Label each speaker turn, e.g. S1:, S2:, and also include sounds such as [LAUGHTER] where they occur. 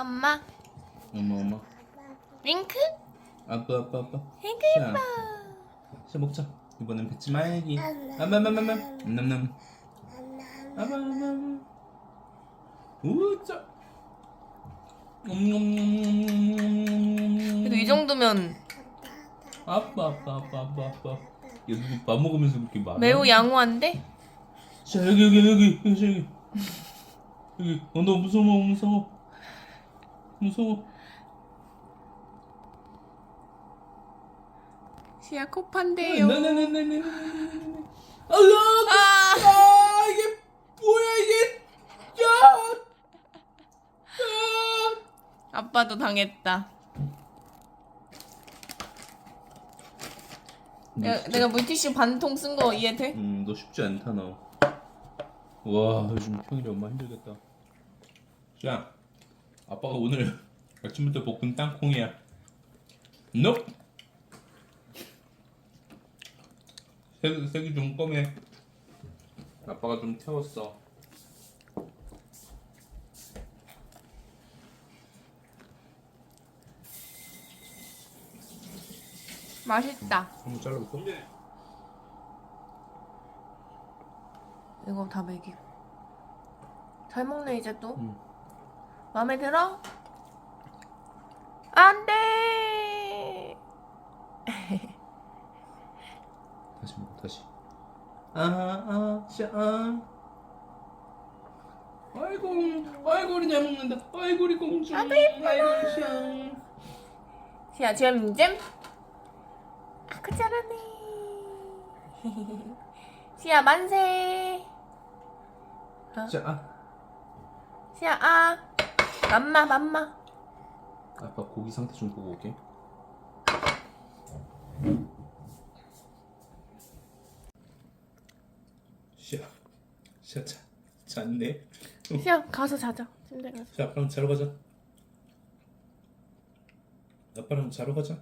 S1: 엄마
S2: 엄마 엄마
S1: 윙크
S2: 아빠 아빠 아빠
S1: 윙크
S2: 자, 자 먹자 이번엔 뱉지 말기 암암암암 남남 암암암 우짜 음,
S1: 그래도 이 정도면
S2: 아빠 아빠 아빠 아빠 아빠 야 누구 밥 먹으면서 그렇게 말해
S1: 매우 양호한데?
S2: 자 여기 여기 여기 여기 여기 여기 어 너 무서워 무서워 무서워
S1: 시야
S2: 네,
S1: 코판데요
S2: 네네네네네네 아야 아아 이게 뭐야 이게 야! 야!
S1: 아빠도 당했다 내가, 내가 물티슈 반통 쓴 거 이해돼?
S2: 음, 너 쉽지 않다 너. 와, 요즘 평일에 엄마 힘들겠다. 자, 아빠가 오늘 [LAUGHS] 아침부터 볶은 땅콩이야. 너? 색, 색이 좀 검해. 아빠가 좀 태웠어.
S1: 맛있다
S2: 한번 잘라볼까?
S1: 이거 다 먹이 잘 먹네 이제 또
S2: 응.
S1: 마음에 들어? 안 돼 [LAUGHS]
S2: 다시 먹어, 다시. 아, 아, 샤, 아. 아이고, 아이고, 우리 잘 먹는다. 아이고, 우리 공주. 아이고, 샤.
S1: 시야 잼잼 아그 잘하네 [LAUGHS] 시야 만세
S2: 자, 아.
S1: 시야 아 맘마 맘마.
S2: 아빠 고기 상태 좀 보고 올게. 시아 시아 자 잤네.
S1: 시아 가서 자자. 침대 가서.
S2: 자 그럼 자러 가자. 아빠랑 자러 가자.